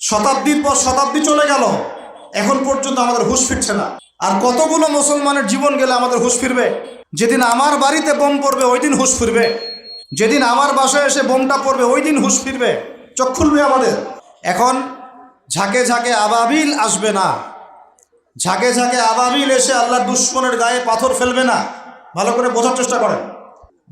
শতাব্দীর পর শতাব্দী চলে গেল। এখন পর্যন্ত আমাদের হুঁশ ফিরছে না। আর কতগুলো মুসলমানের জীবন গেলে আমাদের হুঁশ ফিরবে? যেদিন আমার বাড়িতে বোম পড়বে, ওই দিন হুঁশ ফিরবে। যেদিন আমার বাসায় এসে বোমটা পড়বে, ওই দিন হুঁশ ফিরবে। চোখ খুলবে আমাদের। এখন ঝাঁকে ঝাঁকে আবাবিল আসবে না। ঝাঁকে ঝাঁকে আবাবিল এসে আল্লাহর দুশ্মনের গায়ে পাথর ফেলবে না। ভালো করে বোঝার চেষ্টা করেন।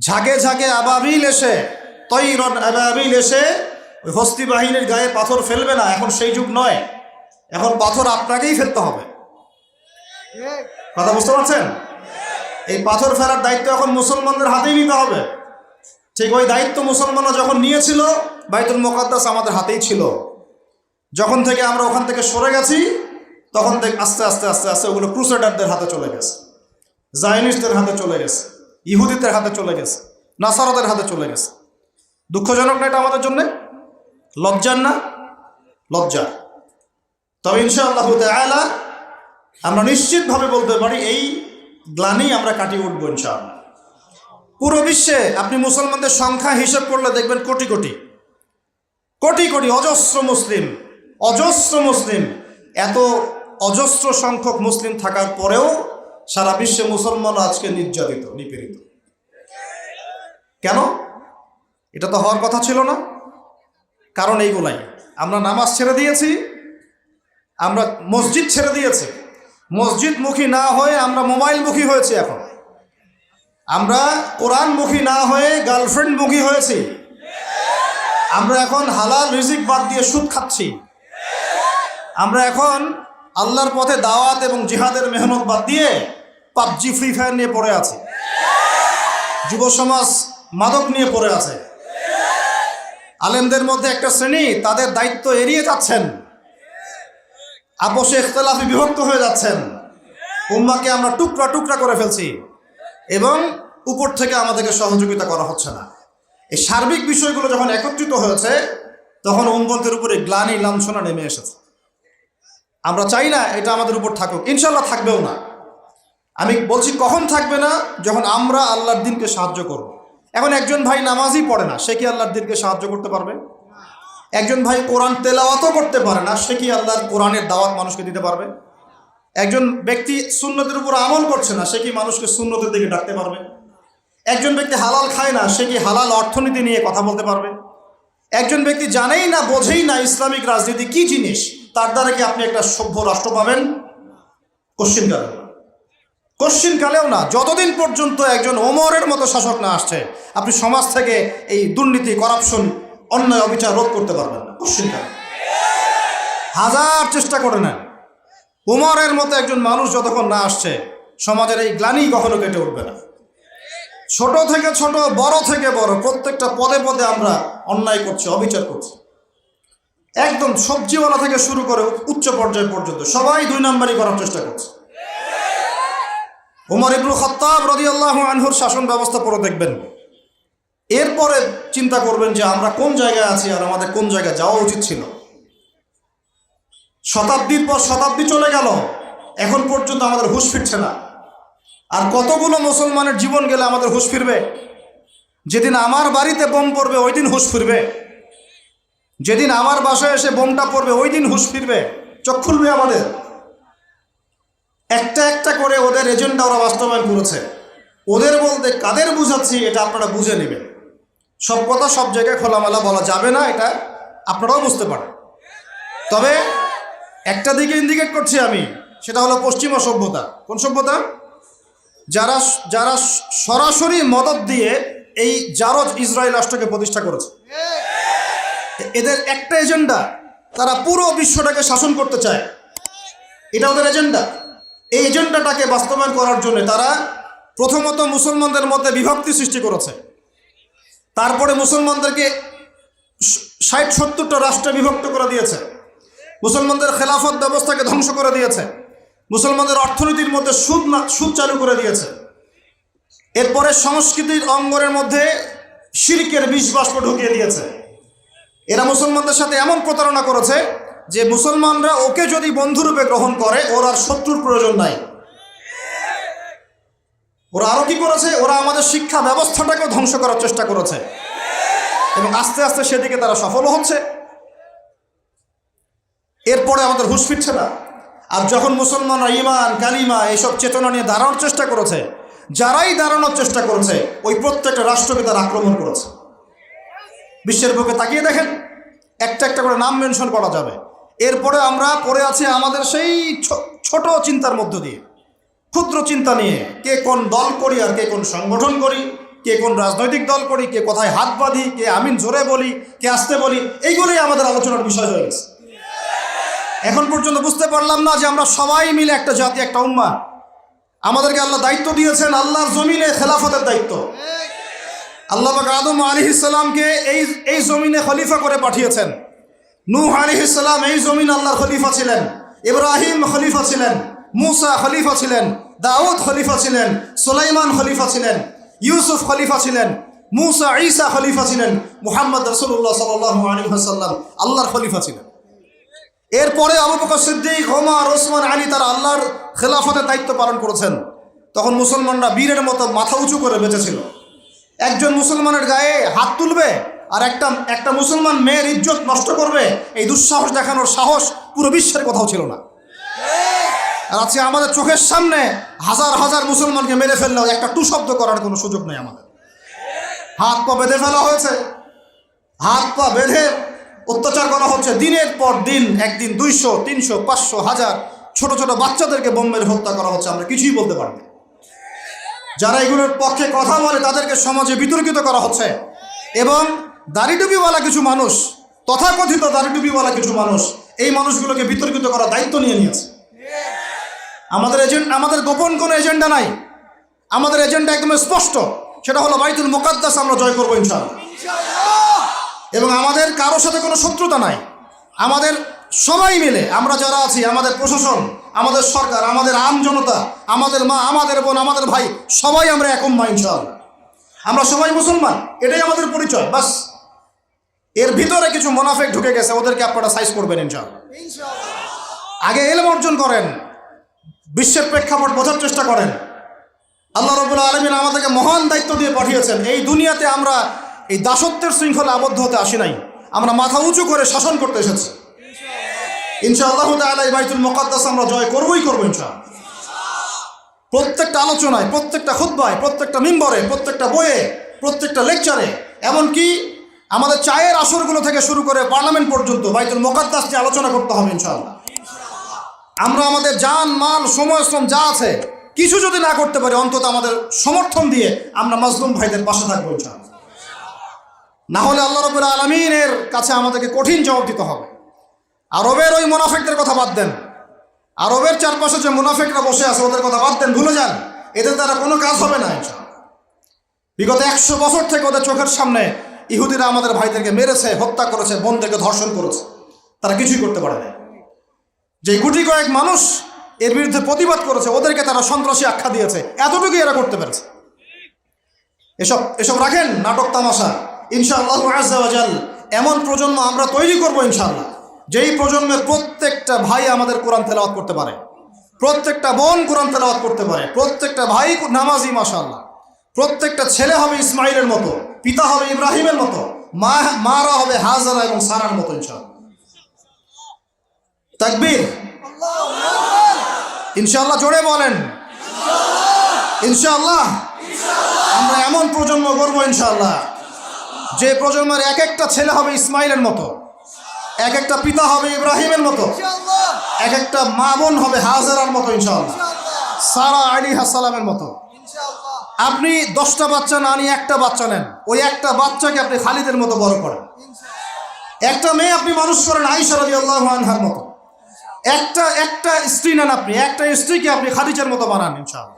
ঝাঁকে ঝাঁকে আবাবিল এসে, তৈরন আবাবিল এসে ওই হস্তি বাহিনীর গায়ে পাথর ফেলবে না, এখন সেই যুগ নয়। এখন পাথর আপনাকেই ফেলতে হবে। কথা বুঝতে পারছেন? এই পাথর ফেলার দায়িত্ব এখন মুসলমানদের হাতেই নিতে হবে। ঠিক ওই দায়িত্ব মুসলমানরা যখন নিয়েছিল, বাইতুল মোকাদ্দাস আমাদের হাতেই ছিল। যখন থেকে আমরা ওখান থেকে সরে গেছি, তখন থেকে আস্তে আস্তে আস্তে আস্তে ওগুলো ক্রুসেডারদের হাতে চলে গেছে। জায়নিস্টদের হাতে চলে গেছে। ইহুদিদের হাতে চলে গেছে। নাসারাদের হাতে চলে গেছে। দুঃখজনক না এটা আমাদের জন্যে? লজ্জার না? লজ্জা তবে ইনশাআল্লাহ তাআলা আমরা নিশ্চিতভাবে বলতে পারি এই গ্লানি আমরা কাটিয়ে উঠবো ইনশাআল্লাহ। পুরো বিশ্বে আপনি মুসলমানদের সংখ্যা হিসেব করলে দেখবেন কোটি কোটি। কোটি কোটি অজস্র মুসলিম অজস্র মুসলিম, এত অজস্র সংখ্যক মুসলিম থাকার পরেও সারা বিশ্বে মুসলমান আজকে নির্যাতিত, নিপীড়িত। কেন? এটা তো হওয়ার কথা ছিল না। কারণ এইগুলাই। আমরা নামাজ ছেড়ে দিয়েছি, আমরা মসজিদ ছেড়ে দিয়েছি। মসজিদমুখী না হয়ে আমরা মোবাইলমুখী হয়েছি এখন। আমরা কোরআনমুখী না হয়ে গার্লফ্রেন্ডমুখী হয়েছি। আমরা এখন হালাল রিজিক বাদ দিয়ে সুদ খাচ্ছি। আমরা এখন আল্লাহর পথে দাওয়াত এবং জিহাদের মেহনত বাদ দিয়ে পাবজি, ফ্রি ফায়ার নিয়ে পড়ে আছি। যুব সমাজ মাদক নিয়ে পড়ে আছে। আলেমদের মধ্যে একটা শ্রেণি, তাদের দায়িত্ব এড়িয়ে যাচ্ছেন। আপোষে ইখতলাফি বিভক্ত হয়ে যাচ্ছেন। উম্মাকে আমরা টুকরা টুকরা করে ফেলছি এবং উপর থেকে আমাদেরকে সহযোগিতা করা হচ্ছে না। এই সার্বিক বিষয়গুলো যখন একত্রিত হয়েছে, তখন উম্মতের উপরে গ্লানি লাঞ্ছনা নেমে এসেছে। আমরা চাই না এটা আমাদের উপর থাকুক ইনশাল্লাহ থাকবেও না। আমি বলছি কখন থাকবে না? যখন আমরা আল্লাহর দিনকে সাহায্য করব। এখন একজন ভাই নামাজই পড়ে না, সে কি আল্লাহর দিনকে সাহায্য করতে পারবে? একজন ভাই কোরআন তেলাওয়াতও করতে পারে না, সে কি আল্লাহর কোরআনের দাওয়াত মানুষকে দিতে পারবে? একজন ব্যক্তি সুন্নতের উপর আমল করছে না, সে কি মানুষকে সুন্নতের দিকে ডাকতে পারবে? একজন ব্যক্তি হালাল খায় না, সে কি হালাল অর্থনীতি নিয়ে কথা বলতে পারবে? একজন ব্যক্তি জানেই না, বোঝেই না ইসলামিক রাজনীতি কি জিনিস, তার দ্বারা কি আপনি একটা সভ্য রাষ্ট্র পাবেন? কোশ্চিন না কোশ্চিন কালেও না, যতদিন পর্যন্ত একজন ওমরের মতো শাসক না আসছে, আপনি সমাজ থেকে এই দুর্নীতি, করাপশন, অন্যায়, অবিচার রোধ করতে পারবেন না কোশ্চিন কালে হাজার চেষ্টা করে নেন। ওমরের মতো একজন মানুষ যতক্ষণ না আসছে, সমাজের এই গ্লানি কখনো কেটে উঠবে না। ছোট থেকে ছোট, বড় থেকে বড়, প্রত্যেকটা পদে পদে আমরা অন্যায় করছি, অবিচার করছি। একদম সবজিওয়ালা থেকে শুরু করে উচ্চ পর্যায় পর্যন্ত সবাই দুই নাম্বারই করার চেষ্টা করছে। উমর ইবরু খত্তাব রদিয়াল্লাহ আনহুর শাসন ব্যবস্থা পরে দেখবেন। এরপরে চিন্তা করবেন যে আমরা কোন জায়গায় আছি আর আমাদের কোন জায়গায় যাওয়া উচিত ছিল। শতাব্দীর পর শতাব্দী চলে গেল, এখন পর্যন্ত আমাদের হুঁশ ফিরছে না। আর কতগুলো মুসলমানের জীবন গেলে আমাদের হুঁশ ফিরবে? যেদিন আমার বাড়িতে বোম পড়বে, ওই দিন হুঁশ ফিরবে। যেদিন আমার বাসায় এসে বোমটা পড়বে, ওই দিন হুঁশ ফিরবে। চোখ খুলবে আমাদের। একটা একটা করে ওদের এজেন্ডা ওরা বাস্তবায়ন করেছে। ওদের বলতে কাদের বুঝাচ্ছি এটা আপনারা বুঝে নেবেন। সব কথা সব জায়গায় খোলামেলা বলা যাবে না, এটা আপনারাও বুঝতে পারেন। তবে একটা দিকে ইন্ডিকেট করছি আমি, সেটা হলো পশ্চিমা সভ্যতা কোন সভ্যতা? যারা যারা সরাসরি মদত দিয়ে এই জারজ ইসরায়েল রাষ্ট্রকে প্রতিষ্ঠা করেছে। এদের একটা এজেন্ডা, তারা পুরো বিশ্বটাকে শাসন করতে চায়। এটা ওদের এজেন্ডা। এই এজেন্ডাটাকে বাস্তবায়ন করার জন্য তারা প্রথমত মুসলমানদের মধ্যে বিভক্তি সৃষ্টি করেছে। তারপরে মুসলমানদেরকে ষাট সত্তরটা রাষ্ট্রে বিভক্ত করে দিয়েছে। মুসলমানদের খেলাফত ব্যবস্থাকে ধ্বংস করে দিয়েছে। মুসলমানদের অর্থনীতির মধ্যে সুদ না, সুদ চালু করে দিয়েছে। এরপরে সংস্কৃতির অঙ্গনের মধ্যে শিরকের বিষ বাষ্প ঢুকিয়ে দিয়েছে। এরা মুসলমানদের সাথে এমন প্রতারণা করেছে যে মুসলমানরা ওকে যদি বন্ধুরূপে গ্রহণ করে, ওর আর শত্রুর প্রয়োজন নাই। ওরা আরও কি করেছে? ওরা আমাদের শিক্ষা ব্যবস্থাটাকেও ধ্বংস করার চেষ্টা করেছে। এবং আস্তে আস্তে সেদিকে তারা সফল হচ্ছে। এরপরে আমাদের হুশ ফিরছে না। আর যখন মুসলমানরা ইমান কালিমা এইসব চেতনা নিয়ে দাঁড়ানোর চেষ্টা করেছে, যারাই দাঁড়ানোর চেষ্টা করেছে, ওই প্রত্যেকটা রাষ্ট্রকে তারা আক্রমণ করেছে। বিশ্বের বুকে তাকিয়ে দেখেন, একটা একটা করে নাম মেনশন করা যাবে। এরপরে আমরা পড়ে আছি আমাদের সেই ছোট চিন্তার মধ্য দিয়ে, ক্ষুদ্র চিন্তা নিয়ে, কে কোন দল করি আর কে কোন সংগঠন করি, কে কোন রাজনৈতিক দল করি, কে কোথায় হাত বাঁধি, কে আমিন জোরে বলি, কে আসতে বলি, এইগুলোই আমাদের আলোচনার বিষয় হয়ে গেছে। এখন পর্যন্ত বুঝতে পারলাম না যে আমরা সবাই মিলে একটা জাতি, একটা উম্মা। আমাদেরকে আল্লাহ দায়িত্ব দিয়েছেন, আল্লাহর জমিনে খেলাফতের দায়িত্ব। আল্লাহ আদম আলী ইসলামকে এই এই জমিনে খলিফা করে পাঠিয়েছেন। নূহ আলী ইসলাম এই জমিন আল্লাহর খলিফা ছিলেন। ইব্রাহিম খলিফা ছিলেন। মুসা খলিফা ছিলেন। দাউদ খলিফা ছিলেন। সুলাইমান খলিফা ছিলেন। ইউসুফ খলিফা ছিলেন। মুসা ঈসা খলিফা ছিলেন। মুহাম্মদ রসুল্লাহ হাসাল্লাম আল্লাহর খলিফা ছিলেন। এরপরে Abu Bakr Siddique, Omar, Osman, Ali তারা আল্লাহর খেলাফতের দায়িত্ব পালন করেছেন। তখন মুসলমানরা বীরের মতো মাথা উঁচু করে বেঁচেছিল। একজন মুসলমানের গায়ে হাত তুলবে? আর একটা একটা মুসলমান মেয়ের ইজ্জত নষ্ট করবে, এই দুঃসাহস দেখানোর সাহস পুরো বিশ্বের কোথাও ছিল না। আর আজকে আমাদের চোখের সামনে হাজার হাজার মুসলমানকে মেরে ফেললেও একটা টু শব্দ করার কোনো সুযোগ নেই আমাদের। হাত পা বেঁধে ফেলা হয়েছে। হাত পা বেঁধে অত্যাচার করা হচ্ছে দিনের পর দিন, একদিন দুইশো, তিনশো, পাঁচশো, হাজার ছোট ছোট বাচ্চাদেরকে বোম্বের হত্যা করা হচ্ছে, আমরা কিছুই বলতে পারব যারা এগুলোর পক্ষে কথা বলে তাদেরকে সমাজে বিতর্কিত করা হচ্ছে। এবং দাড়িটুপিওয়ালা কিছু মানুষ, তথাকথিত দাড়িটুপিওয়ালা কিছু মানুষ এই মানুষগুলোকে বিতর্কিত করার দায়িত্ব নিয়ে নিয়েছে। আমাদের এজেন্ট আমাদের গোপন কোনো এজেন্ডা নাই। আমাদের এজেন্ডা একদম স্পষ্ট, সেটা হলো বাইতুল মোকাদ্দাস আমরা জয় করব ইনশাআল্লাহ। এবং আমাদের কারোর সাথে কোনো শত্রুতা নাই। আমাদের সবাই মিলে, আমরা যারা আছি, আমাদের প্রশাসন, আমাদের সরকার, আমাদের আম জনতা, আমাদের মা, আমাদের বোন, আমাদের ভাই, সবাই আমরা একম মা আমরা সবাই মুসলমান, এটাই আমাদের পরিচয়, বাস। এর ভিতরে কিছু মোনাফেক ঢুকে গেছে ওদেরকে আপনারা সাইজ করবেন ইনশাআল্লাহ। আগে এলম অর্জন করেন বিশ্বের প্রেক্ষাপট বোঝার চেষ্টা করেন। আল্লাহ রবুল্লা আলমিন আমাদেরকে মহান দায়িত্ব দিয়ে পাঠিয়েছেন এই দুনিয়াতে আমরা এই দাসত্বের শৃঙ্খলা আবদ্ধ হতে আসি নাই। আমরা মাথা উঁচু করে শাসন করতে এসেছি। ইনশাআল্লাহ। তাআলা এই বাইতুল মুকাদ্দাস আমরা জয় করবই করব ইনশাআল্লাহ। প্রত্যেকটা আলোচনায় প্রত্যেকটা খুদ্বায় প্রত্যেকটা মিম্বরে প্রত্যেকটা বইয়ে প্রত্যেকটা লেকচারে এমনকি আমাদের চায়ের আসরগুলো থেকে শুরু করে পার্লামেন্ট পর্যন্ত বাইতুল মোকাদ্দাস নিয়ে আলোচনা করতে হবে ইনশাআল্লাহ। আমরা আমাদের যান, মাল, সময়, শ্রম যা আছে, কিছু যদি না করতে পারি, অন্তত আমাদের সমর্থন দিয়ে আমরা মাজলুম ভাইদের পাশে থাকব না হলে আল্লাহ রবুল্লা আলমিনের কাছে আমাদেরকে কঠিন জবাব দিতে হবে। আরবের ওই মুনাফেকদের কথা বাদ দেন। আরবের চারপাশে যে মুনাফেকরা বসে আছে, ওদের কথা বাদ দেন, ভুলে যান। এদের দ্বারা কোনো কাজ হবে না বিগত একশো বছর থেকে ওদের চোখের সামনে ইহুদিরা আমাদের ভাইদেরকে মেরেছে, হত্যা করেছে, বোনদেরকে ধর্ষণ করেছে। তারা কিছুই করতে পারে না যে গুটি কয়েক মানুষ এর বিরুদ্ধে প্রতিবাদ করেছে, ওদেরকে তারা সন্ত্রাসী আখ্যা দিয়েছে। এতটুকুই এরা করতে পেরেছে। এসব এসব রাখেন, নাটক তামাশা। ইনশাআল্লাহ এমন প্রজন্ম আমরা তৈরি করব ইনশাআল্লাহ, যেই প্রজন্মের প্রত্যেকটা ভাই আমাদের কোরআন তেলাওয়াত করতে পারে। প্রত্যেকটা বোন কোরআন তেলাওয়াত করতে পারে। প্রত্যেকটা ভাই নামাজি, মাশাআল্লাহ। প্রত্যেকটা ছেলে হবে ইসমাইলের মতো। পিতা হবে ইব্রাহিমের মতো, মা, মারা হবে হাজারা এবং সারার মতো ইনশাআল্লাহ। তাকবীর? ইনশাআল্লাহ জোরে বলেন। ইনশাআল্লাহ। আমরা এমন প্রজন্ম করব ইনশাআল্লাহ, যে প্রজন্মের এক একটা ছেলে হবে ইসমাইলের মতো এক একটা পিতা হবে ইব্রাহিমের মতো এক একটা মা বোন হবে হাজারার মতো ইনশাআল্লাহ, সারা আলী হাসালামের মতো। আপনি দশটা বাচ্চা না নিয়ে একটা বাচ্চা নেন। ওই একটা বাচ্চাকে আপনি খালিদের মতো বড় করেন। একটা মেয়ে আপনি মানুষ করেন আইসা রাজি আল্লাহ আনহার মতো। একটা একটা স্ত্রী নেন আপনি, একটা স্ত্রীকে আপনি খাদিজার মতো বানান ইনশাআল্লাহ।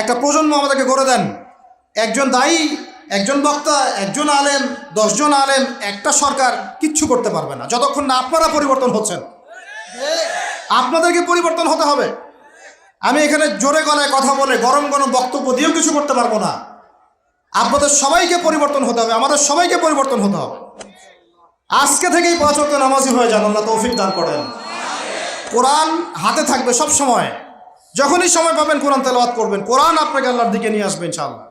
একটা প্রজন্ম আমাদেরকে গড়ে দেন। একজন দায়ী, একজন বক্তা, একজন আলেম, দশজন আলেম, একটা সরকার কিচ্ছু করতে পারবে না। যতক্ষণ না আপনারা পরিবর্তন হচ্ছেন। আপনাদেরকে পরিবর্তন হতে হবে। আমি এখানে জোরে গলায় কথা বলে গরম গরম বক্তব্য দিয়েও কিছু করতে পারব না। আপনাদের সবাইকে পরিবর্তন হতে হবে, আমাদের সবাইকে পরিবর্তন হতে হবে। আজকে থেকেই পাঁচ ওয়াক্ত নামাজি হয়ে যান, আল্লাহ তৌফিক দান করেন। কোরআন হাতে থাকবে সব সময়। যখনই সময় পাবেন কোরআন তেলাওয়াত করবেন। কোরআন আপনাকে আল্লাহর দিকে নিয়ে আসবেন ইনশাআল্লাহ।